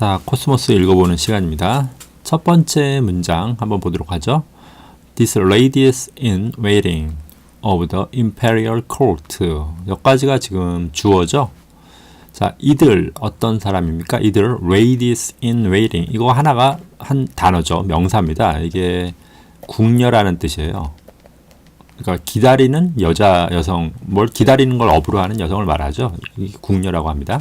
자, 코스모스 읽어보는 시간입니다. 첫 번째 문장 한번 보도록 하죠. This lady is in waiting of the imperial court. 여기까지가 지금 주어죠. 자, 이들 어떤 사람입니까? 이들 ladies in waiting. 이거 하나가 한 단어죠. 명사입니다. 이게 궁녀라는 뜻이에요. 그러니까 기다리는 여자 여성 뭘 기다리는 걸 업으로 하는 여성을 말하죠. 궁녀라고 합니다.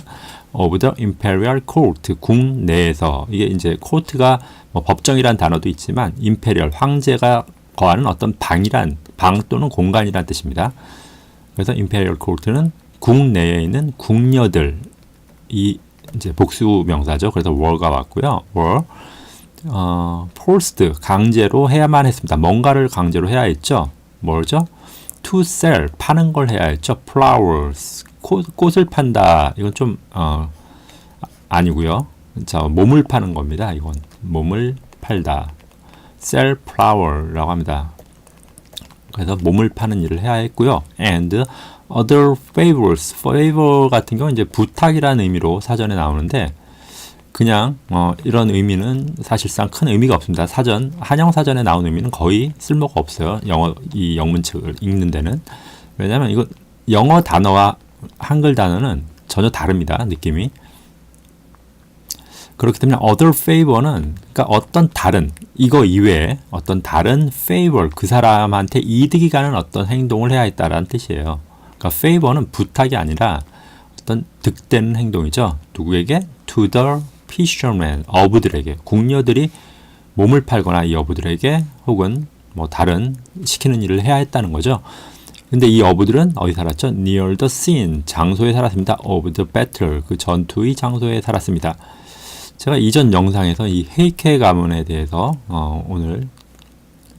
Of the imperial court 궁 내에서 이게 이제 court가 뭐 법정이란 단어도 있지만 imperial 황제가 거하는 어떤 방이란 방 또는 공간이란 뜻입니다. 그래서 imperial court는 궁 내에 있는 궁녀들 이 이제 복수 명사죠. 그래서 were가 왔고요. were 어, forced 강제로 해야만 했습니다. 뭔가를 강제로 해야 했죠. 뭐죠? to sell 파는 걸 해야 했죠. flowers 꽃, 꽃을 판다. 이건 좀 어, 아니고요. 자 몸을 파는 겁니다. 이건 몸을 팔다. sell flower라고 합니다. 그래서 몸을 파는 일을 해야 했고요. and other favors, favor 같은 경우는 이제 부탁이라는 의미로 사전에 나오는데 그냥 어, 이런 의미는 사실상 큰 의미가 없습니다. 사전 한영 사전에 나온 의미는 거의 쓸모가 없어요. 영어 이 영문책을 읽는 데는 왜냐하면 이거 영어 단어와 한글 단어는 전혀 다릅니다. 느낌이 그렇기 때문에 other favor는 그러니까 어떤 다른 이거 이외에 어떤 다른 favor 그 사람한테 이득이 가는 어떤 행동을 해야 했다라는 뜻이에요. 그러니까 favor는 부탁이 아니라 어떤 득되는 행동이죠. 누구에게? to the fishermen 어부들에게 궁녀들이 몸을 팔거나 이 어부들에게 혹은 뭐 다른 시키는 일을 해야 했다는 거죠. 근데 이 어부들은 어디 살았죠? near the scene 장소에 살았습니다. of the battle 그 전투의 장소에 살았습니다. 제가 이전 영상에서 이 헤이케 가문에 대해서 어, 오늘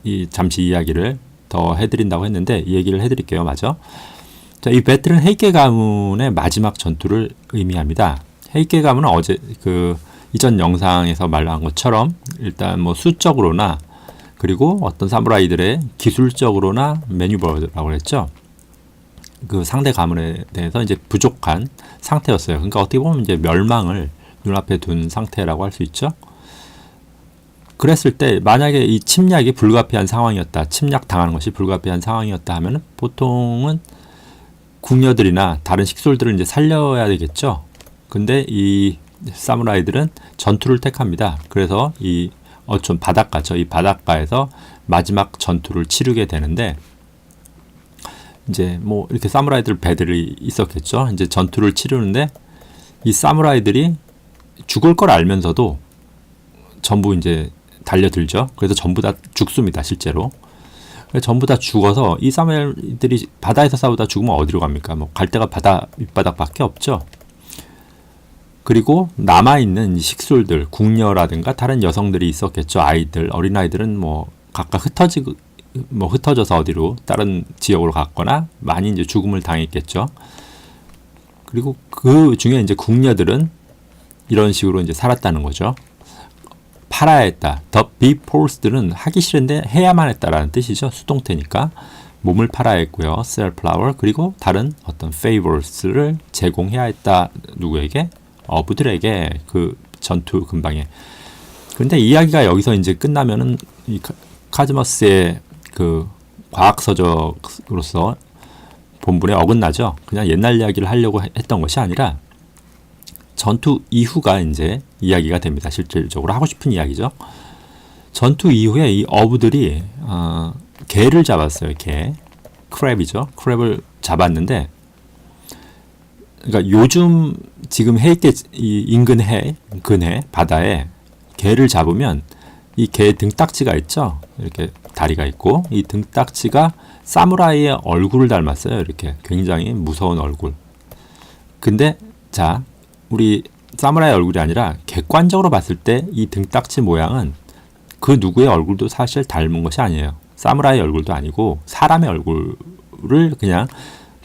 이 잠시 이야기를 더 해드린다고 했는데 이 얘기를 해드릴게요. 맞아? 자, 이 배틀은 헤이케 가문의 마지막 전투를 의미합니다. 헤이케 가문은 어제 그 이전 영상에서 말한 것처럼 일단 뭐 수적으로나 그리고 어떤 사무라이들의 기술적으로나 매뉴버라고 했죠. 그 상대 가문에 대해서 이제 부족한 상태였어요. 그러니까 어떻게 보면 이제 멸망을 눈앞에 둔 상태라고 할 수 있죠. 그랬을 때 만약에 이 침략이 불가피한 상황이었다. 침략 당하는 것이 불가피한 상황이었다 하면 보통은 궁녀들이나 다른 식솔들을 이제 살려야 되겠죠. 근데 이 사무라이들은 전투를 택합니다. 그래서 이 어촌 바닷가죠. 이 바닷가에서 마지막 전투를 치르게 되는데 이제 뭐 이렇게 사무라이들 배들이 있었겠죠. 이제 전투를 치르는데 이 사무라이들이 죽을 걸 알면서도 전부 이제 달려들죠. 그래서 전부 다 죽습니다, 실제로. 전부 다 죽어서 이 사무엘들이 바다에서 싸우다 죽으면 어디로 갑니까? 뭐 갈 데가 바다 밑바닥밖에 없죠. 그리고 남아있는 식솔들, 궁녀라든가 다른 여성들이 있었겠죠. 아이들, 어린아이들은 뭐 각각 흩어지고, 뭐 흩어져서 어디로 다른 지역으로 갔거나 많이 이제 죽음을 당했겠죠. 그리고 그 중에 이제 궁녀들은 이런 식으로 이제 살았다는 거죠. 팔아야 했다. The be forced는 하기 싫은데 해야만 했다라는 뜻이죠. 수동태니까. 몸을 팔아야 했고요. sell flower 그리고 다른 어떤 favors를 제공해야 했다. 누구에게? 어부들에게 그 전투 근방에. 근데 이야기가 여기서 이제 끝나면은 이 카즈머스의 그 과학 서적으로서 본분에 어긋나죠. 그냥 옛날 이야기를 하려고 했던 것이 아니라 전투 이후가 이제 이야기가 됩니다. 실질적으로 하고 싶은 이야기죠. 전투 이후에 이 어부들이 어, 개를 잡았어요. 개, 크랩이죠. 크랩을 잡았는데, 그러니까 요즘 지금 이 인근 해 근해 바다에 개를 잡으면 이 개 등딱지가 있죠. 이렇게 다리가 있고 이 등딱지가 사무라이의 얼굴을 닮았어요. 이렇게 굉장히 무서운 얼굴. 근데 자 우리 사무라이 얼굴이 아니라 객관적으로 봤을 때 이 등딱지 모양은 그 누구의 얼굴도 사실 닮은 것이 아니에요. 사무라이 얼굴도 아니고 사람의 얼굴을 그냥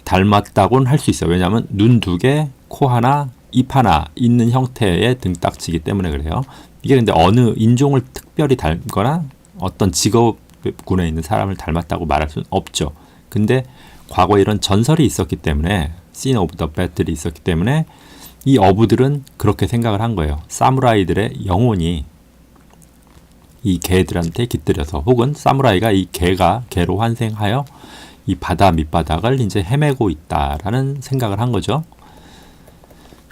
닮았다고는 할수 있어요. 왜냐하면 눈 두 개, 코 하나, 입 하나 있는 형태의 등딱지이기 때문에 그래요. 이게 근데 어느 인종을 특별히 닮거나 어떤 직업군에 있는 사람을 닮았다고 말할 수는 없죠. 근데 과거에 이런 전설이 있었기 때문에 씬 오브 더 배틀이 있었기 때문에 이 어부들은 그렇게 생각을 한 거예요. 사무라이들의 영혼이 이 개들한테 깃들여서 혹은 사무라이가 이 개가 개로 환생하여 이 바다 밑바닥을 이제 헤매고 있다라는 생각을 한 거죠.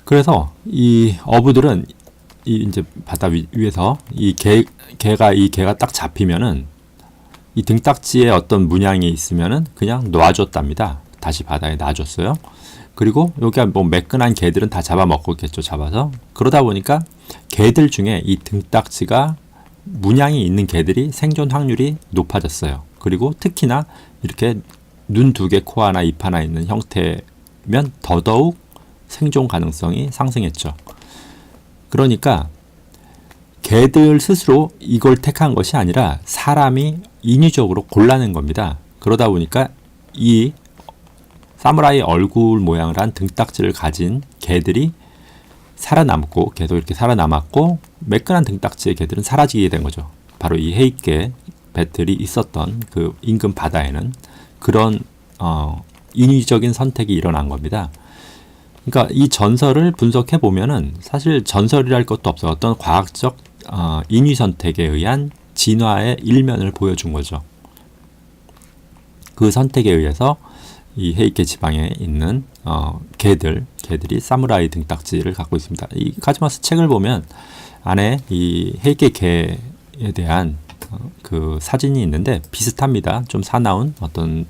그래서 이 어부들은 이 이제 바다 위, 위에서 이 개 개가 이 개가 딱 잡히면은 이 등딱지에 어떤 문양이 있으면은 그냥 놔줬답니다. 다시 바다에 놔줬어요. 그리고 여기가 뭐 매끈한 개들은 다 잡아먹겠죠, 잡아서. 그러다 보니까 개들 중에 이 등딱지가 문양이 있는 개들이 생존 확률이 높아졌어요. 그리고 특히나 이렇게 눈 두 개, 코 하나, 입 하나 있는 형태면 더더욱 생존 가능성이 상승했죠. 그러니까 개들 스스로 이걸 택한 것이 아니라 사람이 인위적으로 골라낸 겁니다. 그러다 보니까 이 사무라이 얼굴 모양을 한 등딱지를 가진 개들이 살아남고 계속 이렇게 살아남았고 매끈한 등딱지의 개들은 사라지게 된 거죠. 바로 이 헤이개 배틀이 있었던 그 인근 바다에는 그런 어, 인위적인 선택이 일어난 겁니다. 그러니까 이 전설을 분석해 보면은 사실 전설이랄 것도 없어요. 어떤 과학적 어, 인위 선택에 의한 진화의 일면을 보여준 거죠. 그 선택에 의해서 이 헤이케 지방에 있는 어, 개들, 개들이 사무라이 등딱지를 갖고 있습니다. 이 카즈마스 책을 보면 안에 이 헤이케 개에 대한 어, 그 사진이 있는데 비슷합니다. 좀 사나운 어떤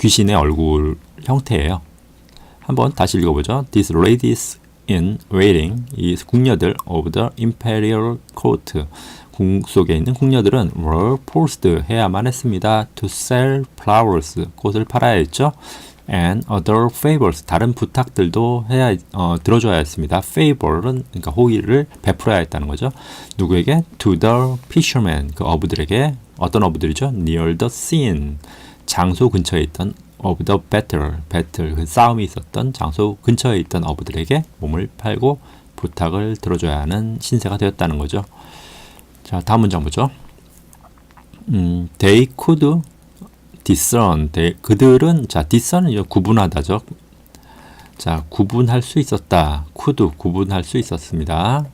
귀신의 얼굴 형태예요. 한번 다시 읽어보죠. These ladies in waiting, 이 궁녀들 of the imperial court, 궁 속에 있는 궁녀들은 were forced 해야만 했습니다. to sell flowers, 꽃을 팔아야 했죠. and other favors, 다른 부탁들도 해야 어, 들어줘야 했습니다. favor은 그러니까 호의를 베풀어야 했다는 거죠. 누구에게? to the fishermen, 그 어부들에게 어떤 어부들이죠? near the scene, 장소 근처에 있던 of the battle, battle 그 싸움이 있었던 장소 근처에 있던 어부들에게 몸을 팔고 부탁을 들어줘야 하는 신세가 되었다는 거죠. 자, 다음 문장 보죠. 음, they could discern, they, 그들은 자, discern은 구분하다죠. 자, 구분할 수 있었다. could 구분할 수 있었습니다.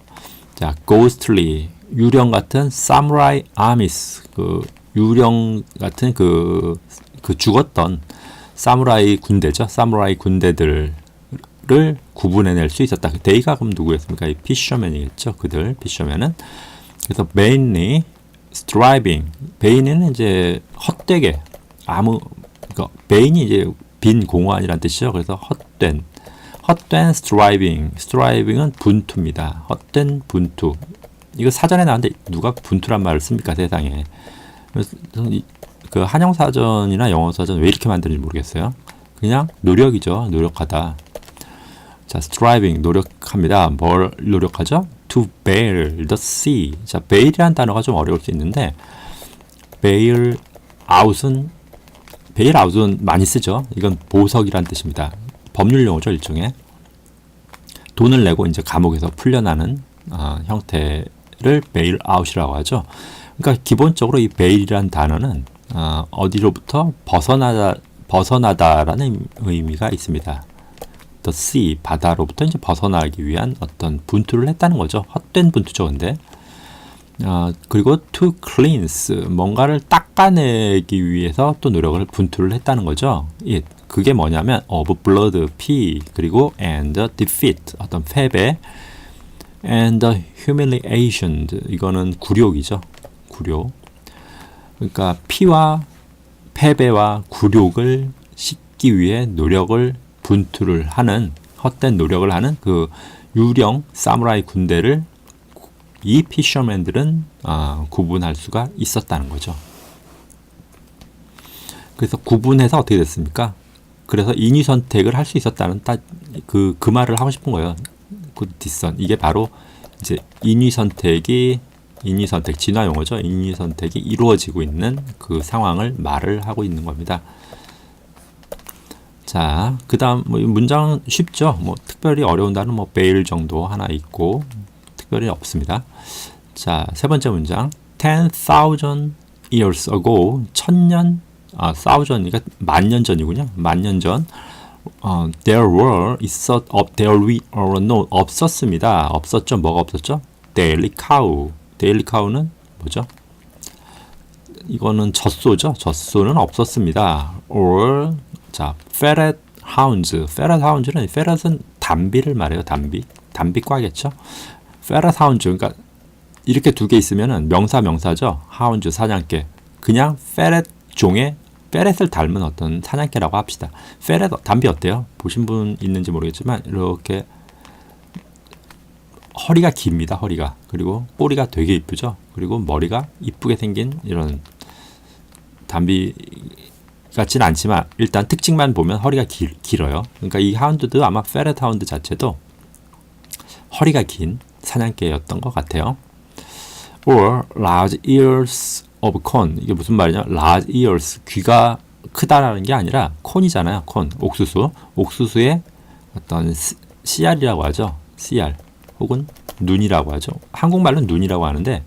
자, ghostly 유령 같은 samurai armies 그 유령 같은 그, 그 죽었던 사무라이 군대죠. 사무라이 군대들을 구분해낼 수 있었다. 데이가 그럼 누구였습니까? 이 피셔맨이겠죠. 그들 피셔맨은 그래서 mainly striving. 베인은 이제 헛되게 아무 그러니까 베인이 이제 빈 공허한이란 뜻이죠. 그래서 헛된 헛된 striving. striving은 분투입니다. 헛된 분투. 이거 사전에 나왔는데 누가 분투란 말을 씁니까 세상에? 그 한영 사전이나 영어 사전 왜 이렇게 만드는지 모르겠어요. 그냥 노력이죠. 노력하다. 자, striving 노력합니다. 뭘 노력하죠? To bail the sea. 자, bail이라는 단어가 좀 어려울 수 있는데 bail out은 bail out은 많이 쓰죠. 이건 보석이란 뜻입니다. 법률 용어죠, 일종의. 돈을 내고 이제 감옥에서 풀려나는 어, 형태 를 out이라고 하죠. 그러니까 기본적으로 이 bail이란 단어는 어, 어디로부터 벗어나다 벗어나다라는 의미가 있습니다. The sea 바다로부터 이제 벗어나기 위한 어떤 분투를 했다는 거죠. 헛된 분투죠, 근데. 어, 그리고 to cleanse 뭔가를 닦아내기 위해서 또 노력을 분투를 했다는 거죠. 예, 그게 뭐냐면 of blood 피 그리고 and defeat 어떤 패배 and humiliation 이거는 굴욕이죠. 굴욕. 그러니까 피와 패배와 굴욕을 씻기 위해 노력을 분투를 하는 헛된 노력을 하는 그 유령 사무라이 군대를 이 피셔맨들은 어, 구분할 수가 있었다는 거죠. 그래서 구분해서 어떻게 됐습니까? 그래서 인위 선택을 할 수 있었다는 그그 그 말을 하고 싶은 거예요. 그 뒷선 이게 바로 이제 인위 선택이 인위 선택 진화 용어죠. 인위 선택이 이루어지고 있는 그 상황을 말을 하고 있는 겁니다. 자, 그다음 뭐 문장 쉽죠. 뭐 특별히 어려운 단어 뭐 베일 정도 하나 있고 특별히 없습니다. 자, 세 번째 문장. 10,000 years ago 천년 아, thousand 그러니까 만년 전이군요. 만년 전 어, there were 있었 업 there we or no 없었습니다. 없었죠. 뭐가 없었죠? daily cow. daily cow는 뭐죠? 이거는 젖소죠. 젖소는 없었습니다. or 자 ferret hounds. ferret hounds는 ferret은 담비를 말해요. 담비. 담비과겠죠. ferret hounds 그러니까 이렇게 두 개 있으면은 명사 명사죠. hounds 사냥개. 그냥 ferret 종의 페렛을 닮은 어떤 사냥개라고 합시다. 페렛 담비 어때요? 보신 분 있는지 모르겠지만 이렇게 허리가 깁니다. 허리가 그리고 꼬리가 되게 이쁘죠. 그리고 머리가 이쁘게 생긴 이런 담비 같지는 않지만 일단 특징만 보면 허리가 길, 길어요. 그러니까 이 하운드도 아마 페렛 하운드 자체도 허리가 긴 사냥개였던 것 같아요. or large ears of corn 이게 무슨 말이냐? large ears 귀가 크다라는 게 아니라 콘이잖아요. 콘 옥수수 옥수수의 어떤 씨- 씨알이라고 하죠. 씨알 혹은 눈이라고 하죠. 한국말로는 눈이라고 하는데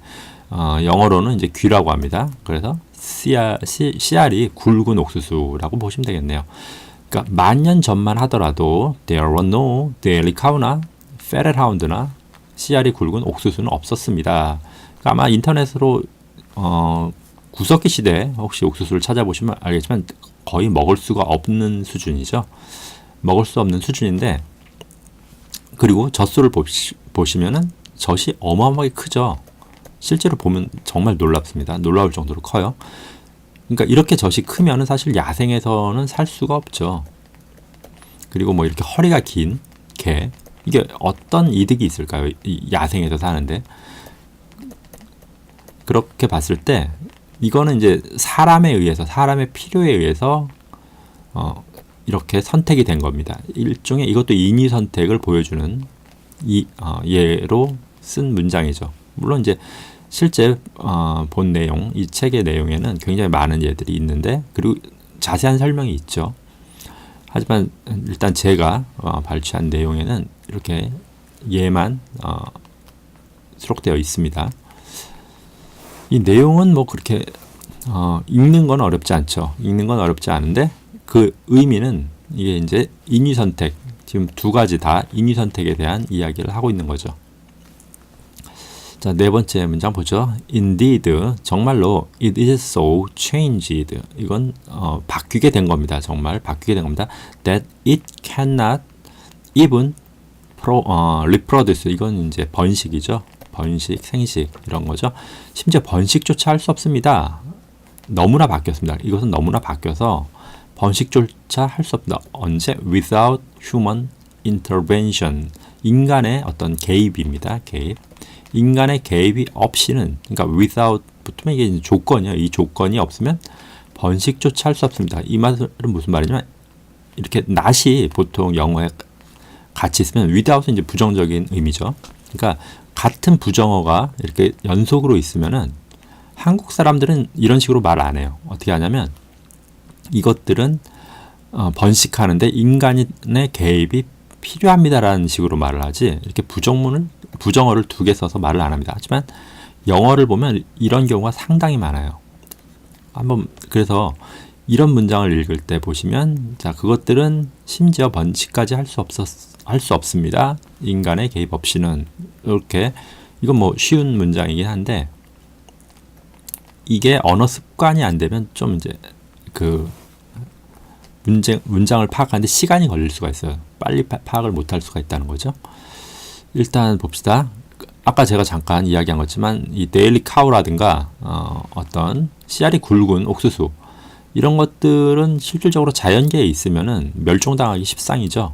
어, 영어로는 이제 귀라고 합니다. 그래서 씨알 씨, 씨알이 굵은 옥수수라고 보시면 되겠네요. 그러니까 만년 전만 하더라도 there were no daily cow나 ferret hound나 씨알이 굵은 옥수수는 없었습니다. 그러니까 아마 인터넷으로 어, 구석기 시대 혹시 옥수수를 찾아보시면 알겠지만 거의 먹을 수가 없는 수준이죠. 먹을 수 없는 수준인데 그리고 젖소를 보시, 보시면은 젖이 어마어마하게 크죠. 실제로 보면 정말 놀랍습니다. 놀라울 정도로 커요. 그러니까 이렇게 젖이 크면은 사실 야생에서는 살 수가 없죠. 그리고 뭐 이렇게 허리가 긴 개, 이게 어떤 이득이 있을까요? 이 야생에서 사는데. 그렇게 봤을 때 이거는 이제 사람에 의해서 사람의 필요에 의해서 어, 이렇게 선택이 된 겁니다. 일종의 이것도 인위 선택을 보여주는 이 어, 예로 쓴 문장이죠. 물론 이제 실제 어, 본 내용, 이 책의 내용에는 굉장히 많은 예들이 있는데 그리고 자세한 설명이 있죠. 하지만 일단 제가 어, 발췌한 내용에는 이렇게 예만 어, 수록되어 있습니다. 이 내용은 뭐 그렇게 어, 읽는 건 어렵지 않죠. 읽는 건 어렵지 않은데 그 의미는 이게 이제 인위 선택 지금 두 가지 다 인위 선택에 대한 이야기를 하고 있는 거죠. 자, 네 번째 문장 보죠. Indeed, 정말로 it is so changed. 이건 어, 바뀌게 된 겁니다. 정말 바뀌게 된 겁니다. That it cannot even pro, 어, reproduce. 이건 이제 번식이죠. 번식, 생식 이런 거죠. 심지어 번식조차 할 수 없습니다. 너무나 바뀌었습니다. 이것은 너무나 바뀌어서 번식조차 할 수 없다. 언제? Without human intervention. 인간의 어떤 개입입니다. 개입. 인간의 개입이 없이는, 그러니까 without 붙으면 이게 이제 조건이에요. 이 조건이 없으면 번식조차 할 수 없습니다. 이 말은 무슨 말이냐면 이렇게 not이 보통 영어에 같이 있으면 without은 이제 부정적인 의미죠. 그러니까 같은 부정어가 이렇게 연속으로 있으면은 한국 사람들은 이런 식으로 말 안 해요. 어떻게 하냐면 이것들은 어, 번식하는데 인간의 개입이 필요합니다라는 식으로 말을 하지 이렇게 부정문을 부정어를 두 개 써서 말을 안 합니다. 하지만 영어를 보면 이런 경우가 상당히 많아요. 한번 그래서 이런 문장을 읽을 때 보시면 자 그것들은 심지어 번식까지 할 수 없었 할 수 없습니다. 인간의 개입 없이는 이렇게 이건 뭐 쉬운 문장이긴 한데 이게 언어 습관이 안 되면 좀 이제 그 문제, 문장을 파악하는데 시간이 걸릴 수가 있어요. 빨리 파, 파악을 못할 수가 있다는 거죠. 일단 봅시다. 아까 제가 잠깐 이야기한 것지만 이 데일리 카우라든가 어, 어떤 씨알이 굵은 옥수수 이런 것들은 실질적으로 자연계에 있으면은 멸종당하기 십상이죠.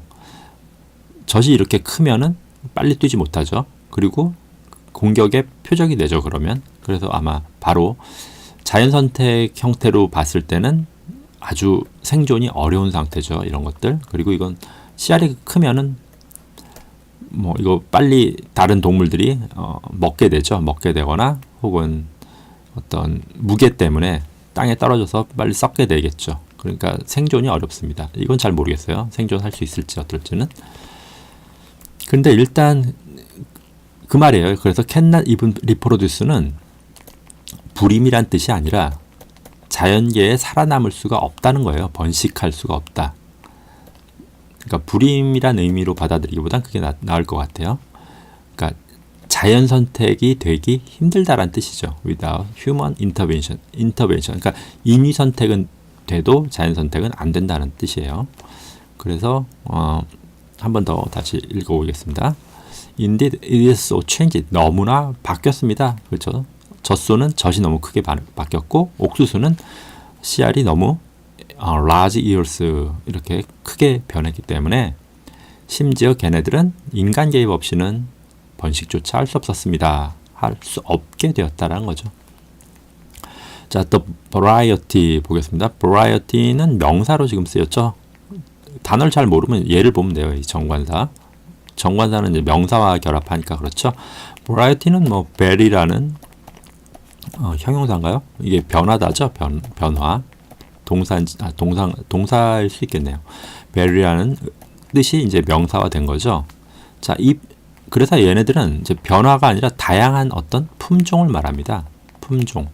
젖이 이렇게 크면은 빨리 뛰지 못하죠. 그리고 공격의 표적이 되죠. 그러면 그래서 아마 바로 자연 선택 형태로 봤을 때는 아주 생존이 어려운 상태죠. 이런 것들. 그리고 이건 씨알이 크면은 뭐 이거 빨리 다른 동물들이 어, 먹게 되죠. 먹게 되거나 혹은 어떤 무게 때문에 땅에 떨어져서 빨리 썩게 되겠죠. 그러니까 생존이 어렵습니다. 이건 잘 모르겠어요. 생존할 수 있을지 어떨지는. 근데 일단 그 말이에요. 그래서 캔낫 이븐 리프로듀스는 불임이란 뜻이 아니라 자연계에 살아남을 수가 없다는 거예요. 번식할 수가 없다. 그러니까 불임이란 의미로 받아들이기보단 그게 나, 나을 것 같아요. 그러니까 자연 선택이 되기 힘들다란 뜻이죠. without human intervention. intervention. 그러니까 인위 선택은 돼도 자연 선택은 안 된다는 뜻이에요. 그래서 어, 한 번 더 다시 읽어보겠습니다. Indeed, it is so changed. 너무나 바뀌었습니다. 그렇죠? 젖소는 젖이 너무 크게 바, 바뀌었고 옥수수는 씨알이 너무 어, large ears 이렇게 크게 변했기 때문에 심지어 걔네들은 인간 개입 없이는 번식조차 할 수 없었습니다. 할 수 없게 되었다라는 거죠. 자, 또 variety 보겠습니다. variety는 명사로 지금 쓰였죠. 단어를 잘 모르면 예를 보면 돼요. 이 정관사. 정관사는 이제 명사와 결합하니까 그렇죠. variety는 뭐 vary라는 어, 형용사인가요? 이게 변화다죠. 변 변화. 동사 아, 동상 동사일 수 있겠네요. vary라는 뜻이 이제 명사화 된 거죠. 자, 이 그래서 얘네들은 이제 변화가 아니라 다양한 어떤 품종을 말합니다. 품종.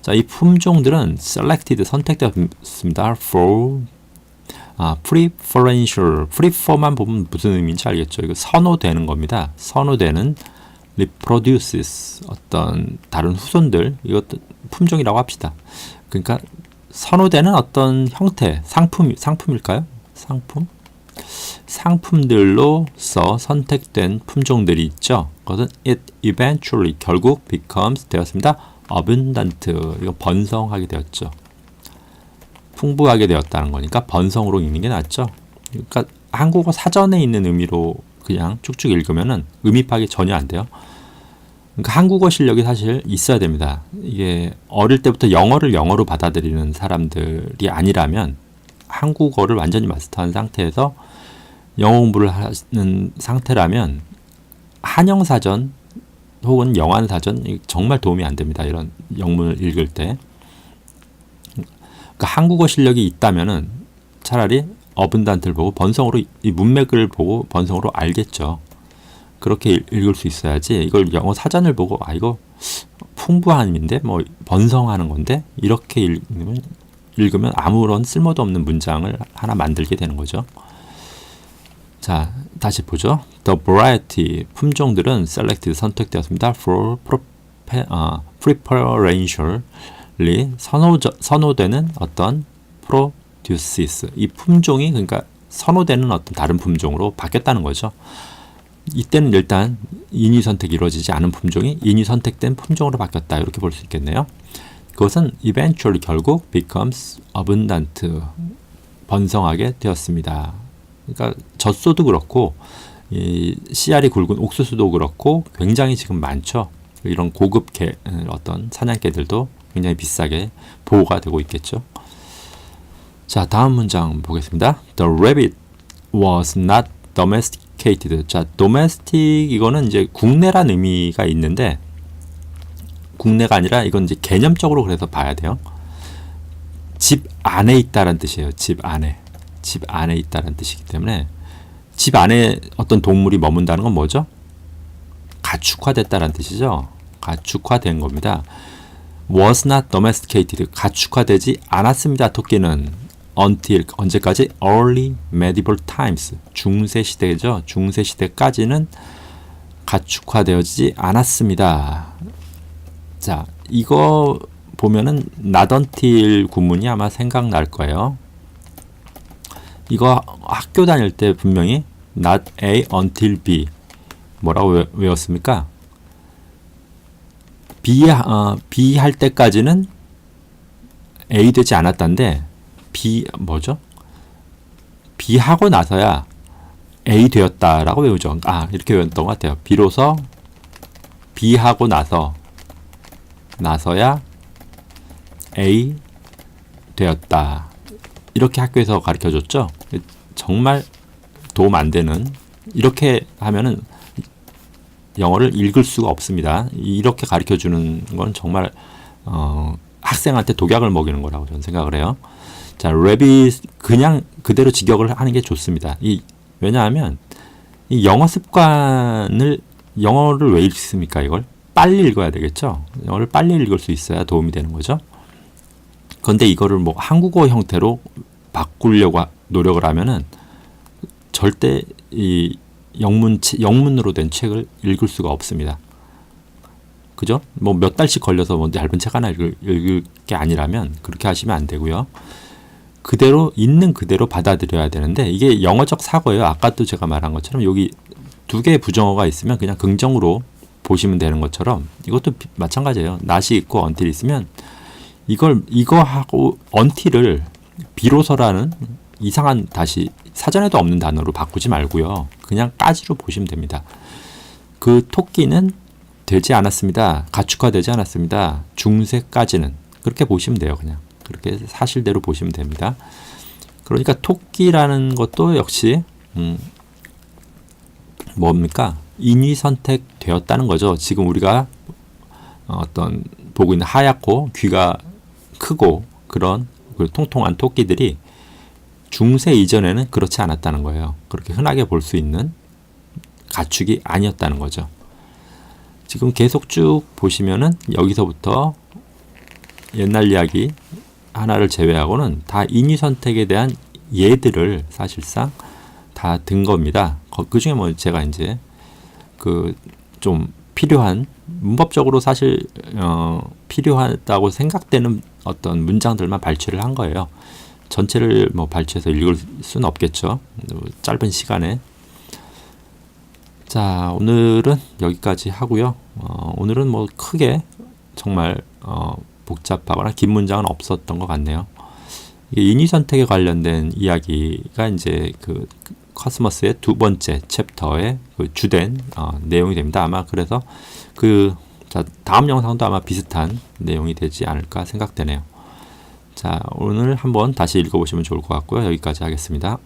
자, 이 품종들은 selected 선택되었습니다. for 아, preferential. prefer만 보면 무슨 의미인지 알겠죠? 이거 선호되는 겁니다. 선호되는 reproduces 어떤 다른 후손들 이것도 품종이라고 합시다. 그러니까 선호되는 어떤 형태, 상품 상품일까요? 상품? 상품들로서 선택된 품종들이 있죠. 그것은 it eventually 결국 becomes 되었습니다. abundant 이거 번성하게 되었죠. 풍부하게 되었다는 거니까 번성으로 읽는 게 낫죠. 그러니까 한국어 사전에 있는 의미로 그냥 쭉쭉 읽으면은 의미 파악이 전혀 안 돼요. 그러니까 한국어 실력이 사실 있어야 됩니다. 이게 어릴 때부터 영어를 영어로 받아들이는 사람들이 아니라면 한국어를 완전히 마스터한 상태에서 영어 공부를 하는 상태라면 한영 사전 혹은 영안 사전 정말 도움이 안 됩니다. 이런 영문을 읽을 때. 그러니까 한국어 실력이 있다면은 차라리 어분단트를 보고 번성으로 이 문맥을 보고 번성으로 알겠죠. 그렇게 읽을 수 있어야지 이걸 영어 사전을 보고 아 이거 풍부함인데 뭐 번성하는 건데 이렇게 읽으면 읽으면 아무런 쓸모도 없는 문장을 하나 만들게 되는 거죠. 자, 다시 보죠. The variety 품종들은 selected 선택되었습니다. for prope, 어, preferentially 선호 선호되는 어떤 produces 이 품종이 그러니까 선호되는 어떤 다른 품종으로 바뀌었다는 거죠. 이때는 일단 인위 선택이 이루어지지 않은 품종이 인위 선택된 품종으로 바뀌었다 이렇게 볼 수 있겠네요. 그것은 eventually 결국 becomes abundant 번성하게 되었습니다. 그러니까 젖소도 그렇고 이 씨알이 굵은 옥수수도 그렇고 굉장히 지금 많죠. 이런 고급 개 어떤 사냥개들도 굉장히 비싸게 보호가 되고 있겠죠. 자, 다음 문장 보겠습니다. The rabbit was not domesticated. 자, domestic 이거는 이제 국내란 의미가 있는데 국내가 아니라 이건 이제 개념적으로 그래서 봐야 돼요. 집 안에 있다란 뜻이에요. 집 안에. 집 안에 있다는 뜻이기 때문에 집 안에 어떤 동물이 머문다는 건 뭐죠? 가축화됐다는 뜻이죠. 가축화된 겁니다. Was not domesticated. 가축화되지 않았습니다. 토끼는 until 언제까지 early medieval times 중세 시대죠. 중세 시대까지는 가축화되어지지 않았습니다. 자, 이거 보면은 until 구문이 아마 생각날 거예요. 이거 학교 다닐 때 분명히 not A until B 뭐라고 외웠습니까? B, 어, B 할 때까지는 A 되지 않았던데 B 뭐죠? B 하고 나서야 A 되었다라고 외우죠. 아 이렇게 외웠던 것 같아요. 비로소 B 하고 나서 나서야 A 되었다. 이렇게 학교에서 가르쳐 줬죠. 정말 도움 안 되는 이렇게 하면은 영어를 읽을 수가 없습니다. 이렇게 가르쳐 주는 건 정말 어, 학생한테 독약을 먹이는 거라고 저는 생각을 해요. 자, 랩이 그냥 그대로 직역을 하는 게 좋습니다. 이 왜냐하면 이 영어 습관을 영어를 왜 읽습니까? 이걸 빨리 읽어야 되겠죠. 영어를 빨리 읽을 수 있어야 도움이 되는 거죠. 그런데 이거를 뭐 한국어 형태로 바꾸려고 노력을 하면은 절대 이 영문 영문으로 된 책을 읽을 수가 없습니다. 그죠? 뭐 몇 달씩 걸려서 뭐 얇은 책 하나 읽을, 읽을 게 아니라면 그렇게 하시면 안 되고요. 그대로 있는 그대로 받아들여야 되는데 이게 영어적 사고예요. 아까도 제가 말한 것처럼 여기 두 개의 부정어가 있으면 그냥 긍정으로 보시면 되는 것처럼 이것도 비- 마찬가지예요. 낫이 있고 언틸이 있으면 이걸 이거 하고 언틸을 비로소라는 이상한 다시 사전에도 없는 단어로 바꾸지 말고요. 그냥 까지로 보시면 됩니다. 그 토끼는 되지 않았습니다. 가축화되지 않았습니다. 중세까지는 그렇게 보시면 돼요. 그냥 그렇게 사실대로 보시면 됩니다. 그러니까 토끼라는 것도 역시 음, 뭡니까 인위 선택되었다는 거죠. 지금 우리가 어떤 보고 있는 하얗고 귀가 크고 그런 그 통통한 토끼들이 중세 이전에는 그렇지 않았다는 거예요. 그렇게 흔하게 볼 수 있는 가축이 아니었다는 거죠. 지금 계속 쭉 보시면은 여기서부터 옛날 이야기 하나를 제외하고는 다 인위 선택에 대한 예들을 사실상 다 든 겁니다. 그 중에 뭐 제가 이제 그 좀 필요한 문법적으로 사실 어 필요하다고 생각되는 어떤 문장들만 발췌를 한 거예요. 전체를 뭐 발췌해서 읽을 수는 없겠죠. 짧은 시간에. 자, 오늘은 여기까지 하고요. 어, 오늘은 뭐 크게 정말 어, 복잡하거나 긴 문장은 없었던 것 같네요. 인위 선택에 관련된 이야기가 이제 그 커스머스의 두 번째 챕터의 그 주된 어, 내용이 됩니다. 아마 그래서 그 자, 다음 영상도 아마 비슷한 내용이 되지 않을까 생각되네요. 자, 오늘 한번 다시 읽어보시면 좋을 것 같고요. 여기까지 하겠습니다.